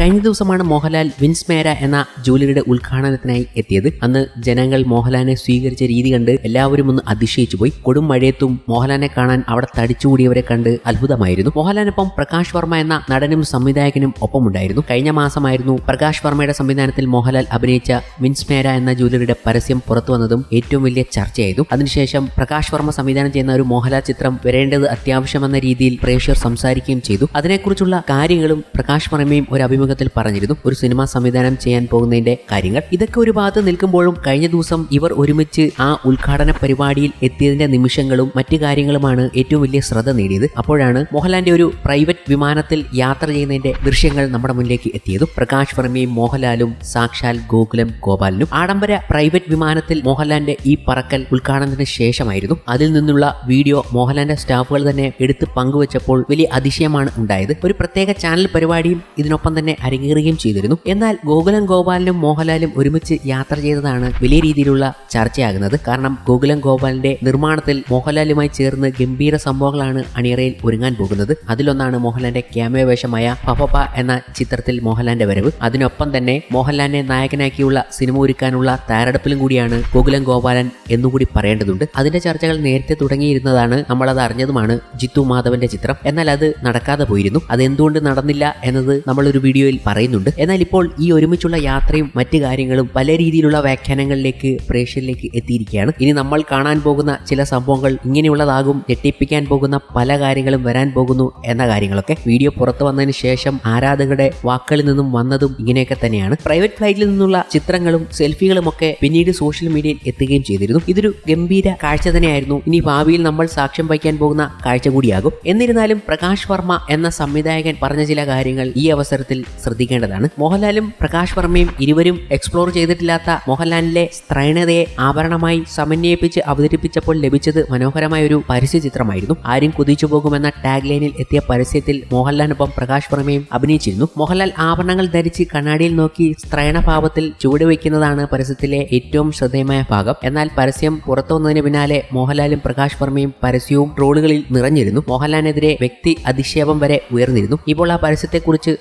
കഴിഞ്ഞ ദിവസമാണ് മോഹൻലാൽ വിൻസ് മേര എന്ന ജൂലിയുടെ ഉദ്ഘാടനത്തിനായി എത്തിയത്. അന്ന് ജനങ്ങൾ മോഹൻലാലിനെ സ്വീകരിച്ച രീതി കണ്ട് എല്ലാവരും ഒന്ന് അതിശയിച്ചു പോയി. കൊടും മഴയത്തും മോഹൻലാലിനെ കാണാൻ അവിടെ തടിച്ചുകൂടിയവരെ കണ്ട് അത്ഭുതമായിരുന്നു. മോഹൻലാലിനൊപ്പം പ്രകാശ് വർമ്മ എന്ന നടനും സംവിധായകനും ഒപ്പമുണ്ടായിരുന്നു. കഴിഞ്ഞ മാസമായിരുന്നു പ്രകാശ് വർമ്മയുടെ സംവിധാനത്തിൽ മോഹൻലാൽ അഭിനയിച്ച വിൻസ് മേര എന്ന ജൂലിയുടെ പരസ്യം പുറത്തു വന്നതും ഏറ്റവും വലിയ ചർച്ചയായിരുന്നു അതിനുശേഷം പ്രകാശ് വർമ്മ സംവിധാനം ചെയ്യുന്ന ഒരു മോഹൻലാൽ ചിത്രം വരേണ്ടത് അത്യാവശ്യമെന്ന രീതിയിൽ പ്രേക്ഷകർ സംസാരിക്കുകയും ചെയ്തു. അതിനെക്കുറിച്ചുള്ള കാര്യങ്ങളും പ്രകാശ് വർമ്മയും ഒരു അഭിമുഖത്തിൽ പറഞ്ഞിരുന്നു. ഒരു സിനിമ സംവിധാനം ചെയ്യാൻ പോകുന്നതിന്റെ കാര്യങ്ങൾ. ഇതൊക്കെ ഒരു ഭാഗത്ത് നിൽക്കുമ്പോഴും കഴിഞ്ഞ ദിവസം ഇവർ ഒരുമിച്ച് ആ ഉദ്ഘാടന പരിപാടിയിൽ എത്തിയതിന്റെ നിമിഷങ്ങളും മറ്റു കാര്യങ്ങളുമാണ് ഏറ്റവും വലിയ ശ്രദ്ധ നേടിയത്. അപ്പോഴാണ് മോഹൻലാലിന്റെ ഒരു പ്രൈവറ്റ് വിമാനത്തിൽ യാത്ര ചെയ്യുന്നതിന്റെ ദൃശ്യങ്ങൾ നമ്മുടെ മുന്നിലേക്ക് എത്തിയത്. പ്രകാശ് വർമ്മയും മോഹൻലാലും സാക്ഷാൽ ഗോകുലം ഗോപാലനും. ആഡംബര പ്രൈവറ്റ് വിമാനത്തിൽ മോഹൻലാലിന്റെ ഈ പറക്കൽ ഉദ്ഘാടനത്തിന് ശേഷമായിരുന്നു. അതിൽ നിന്നുള്ള വീഡിയോ മോഹൻലാലിന്റെ സ്റ്റാഫുകൾ തന്നെ എടുത്ത് പങ്കുവച്ചപ്പോൾ വലിയ അതിശയമാണ് ഉണ്ടായത്. ഒരു പ്രത്യേക ചാനൽ പരിപാടിയും ഇതിനൊപ്പം തന്നെ അരങ്ങേറുകയും ചെയ്തിരുന്നു. എന്നാൽ ഗോകുലം ഗോപാലനും മോഹൻലാലും ഒരുമിച്ച് യാത്ര ചെയ്തതാണ് വലിയ രീതിയിലുള്ള ചർച്ചയാകുന്നത്. കാരണം ഗോകുലം ഗോപാലിന്റെ നിർമ്മാണത്തിൽ മോഹൻലാലുമായി ചേർന്ന് ഗംഭീര സംഭവങ്ങളാണ് അണിയറയിൽ ഒരുങ്ങാൻ പോകുന്നത്. അതിലൊന്നാണ് മോഹൻലാലിന്റെ ക്യാമ്യ വേഷമായ പപ്പപ്പ എന്ന ചിത്രത്തിൽ മോഹൻലാലിന്റെ വരവ്. അതിനൊപ്പം തന്നെ മോഹൻലാലിനെ നായകനാക്കിയുള്ള സിനിമ ഒരുക്കാനുള്ള തയ്യാറെടുപ്പിലും കൂടിയാണ് ഗോകുലം ഗോപാലൻ എന്നുകൂടി പറയേണ്ടതുണ്ട്. അതിന്റെ ചർച്ചകൾ നേരത്തെ തുടങ്ങിയിരുന്നതാണ് നമ്മളത് അറിഞ്ഞതുമാണ് ജിത്തു മാധവന്റെ ചിത്രം. എന്നാൽ അത് നടക്കാതെ പോയിരുന്നു. അത് എന്തുകൊണ്ട് നടന്നില്ല എന്നത് നമ്മളൊരു ഒരു വീഡിയോയിൽ പറയുന്നുണ്ട്. എന്നാൽ ഇപ്പോൾ ഈ ഒരുമിച്ചുള്ള യാത്രയും മറ്റു കാര്യങ്ങളും പല രീതിയിലുള്ള വ്യാഖ്യാനങ്ങളിലേക്ക് പ്രേക്ഷകരിലേക്ക് എത്തിയിരിക്കുകയാണ്. ഇനി നമ്മൾ കാണാൻ പോകുന്ന ചില സംഭവങ്ങൾ ഇങ്ങനെയുള്ളതാകും ഞെട്ടിപ്പിക്കാൻ പോകുന്ന പല കാര്യങ്ങളും വരാൻ പോകുന്നു എന്ന കാര്യങ്ങളൊക്കെ വീഡിയോ പുറത്തു വന്നതിന് ശേഷം ആരാധകരുടെ വാക്കുകളിൽ നിന്നും വന്നതും ഇങ്ങനെയൊക്കെ തന്നെയാണ്. പ്രൈവറ്റ് ഫ്ലൈറ്റിൽ നിന്നുള്ള ചിത്രങ്ങളും സെൽഫികളും ഒക്കെ പിന്നീട് സോഷ്യൽ മീഡിയയിൽ എത്തുകയും ചെയ്തിരുന്നു. ഇതൊരു ഗംഭീര കാഴ്ച തന്നെയായിരുന്നു. ഇനി ഭാവിയിൽ നമ്മൾ സാക്ഷ്യം വഹിക്കാൻ പോകുന്ന കാഴ്ച കൂടിയാകും. എന്നിരുന്നാലും പ്രകാശ് വർമ്മ എന്ന സംവിധായകൻ പറഞ്ഞ ചില കാര്യങ്ങൾ ഈ അവസരത്തിൽ ശ്രദ്ധിക്കേണ്ടതാണ്. മോഹൻലാലും പ്രകാശ് വർമ്മയും ഇരുവരും എക്സ്പ്ലോർ ചെയ്തിട്ടില്ലാത്ത മോഹൻലാലിലെ സ്ത്രൈണതയെ ആഭരണമായി സമന്വയിപ്പിച്ച് അവതരിപ്പിച്ചപ്പോൾ ലഭിച്ചത് മനോഹരമായ ഒരു പരസ്യ ചിത്രമായിരുന്നു. ആരും കുതിച്ചു പോകുമെന്ന ടാഗ് ലൈനിൽ എത്തിയ പരസ്യത്തിൽ മോഹൻലാലിനൊപ്പം പ്രകാശ് വർമ്മയും അഭിനയിച്ചിരുന്നു. മോഹൻലാൽ ആഭരണങ്ങൾ ധരിച്ച് കണ്ണാടിയിൽ നോക്കി സ്ത്രൈണഭാവത്തിൽ ചുവടുവെക്കുന്നതാണ് പരസ്യത്തിലെ ഏറ്റവും ശ്രദ്ധേയമായ ഭാഗം. എന്നാൽ പരസ്യം പുറത്തു വന്നതിന് പിന്നാലെ മോഹൻലാലും പ്രകാശ് വർമ്മയും പരസ്യവും ട്രോളുകളിൽ നിറഞ്ഞിരുന്നു. മോഹൻലാലിനെതിരെ വ്യക്തി അധിക്ഷേപം വരെ ഉയർന്നിരുന്നു. ഇപ്പോൾ ആ പരസ്യത്തെക്കുറിച്ച്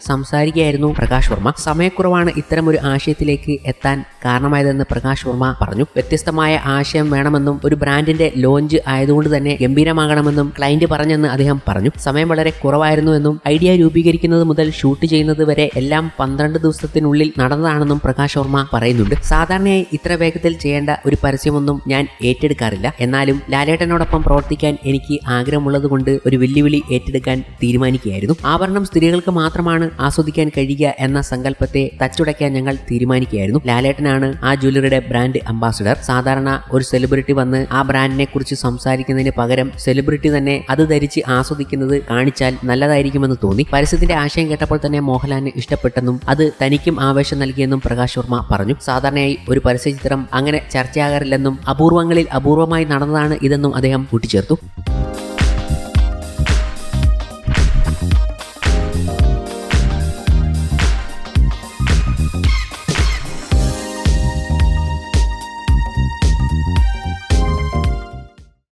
സംസാരിക്കുകയായിരുന്നു പ്രകാശ് വർമ്മ. സമയക്കുറവാണ് ഇത്തരം ഒരു ആശയത്തിലേക്ക് എത്താൻ കാരണമായതെന്ന് പ്രകാശ് വർമ്മ പറഞ്ഞു. വ്യത്യസ്തമായ ആശയം വേണമെന്നും ഒരു ബ്രാൻഡിന്റെ ലോഞ്ച് ആയതുകൊണ്ട് തന്നെ ഗംഭീരമാകണമെന്നും ക്ലയന്റ് പറഞ്ഞെന്ന് അദ്ദേഹം പറഞ്ഞു. സമയം വളരെ കുറവായിരുന്നുവെന്നും ഐഡിയ രൂപീകരിക്കുന്നത് മുതൽ ഷൂട്ട് ചെയ്യുന്നത് വരെ എല്ലാം പന്ത്രണ്ട് ദിവസത്തിനുള്ളിൽ നടന്നതാണെന്നും പ്രകാശ് വർമ്മ പറയുന്നുണ്ട്. സാധാരണയായി ഇത്ര വേഗത്തിൽ ചെയ്യേണ്ട ഒരു പരസ്യമൊന്നും ഞാൻ ഏറ്റെടുക്കാറില്ല. എന്നാലും ലാലേട്ടനോടൊപ്പം പ്രവർത്തിക്കാൻ എനിക്ക് ആഗ്രഹമുള്ളതുകൊണ്ട് ഒരു വെല്ലുവിളി ഏറ്റെടുക്കാൻ തീരുമാനിക്കുകയായിരുന്നു. ആഭരണം സ്ത്രീകൾക്ക് മാത്രമാണ് ആസ്വദിക്കാൻ കഴിയുക എന്ന സങ്കല്പത്തെ തച്ചുടയ്ക്കാൻ ഞങ്ങൾ തീരുമാനിക്കുകയായിരുന്നു. ലാലേട്ടനാണ് ആ ജ്വല്ലറിയുടെ ബ്രാൻഡ് അംബാസിഡർ സാധാരണ ഒരു സെലിബ്രിറ്റി വന്ന് ആ ബ്രാൻഡിനെ കുറിച്ച് സംസാരിക്കുന്നതിന് പകരം സെലിബ്രിറ്റി തന്നെ അത് ധരിച്ച് ആസ്വദിക്കുന്നത് കാണിച്ചാൽ നല്ലതായിരിക്കുമെന്ന് തോന്നി. പരസ്യത്തിന്റെ ആശയം കേട്ടപ്പോൾ തന്നെ മോഹൻലാലിന് ഇഷ്ടപ്പെട്ടെന്നും അത് തനിക്കും ആവേശം നൽകിയെന്നും പ്രകാശ് വർമ്മ പറഞ്ഞു. സാധാരണയായി ഒരു പരസ്യ ചിത്രം അങ്ങനെ ചർച്ചയാകാറില്ലെന്നും അപൂർവങ്ങളിൽ അപൂർവമായി നടന്നതാണ് ഇതെന്നും അദ്ദേഹം കൂട്ടിച്ചേർത്തു.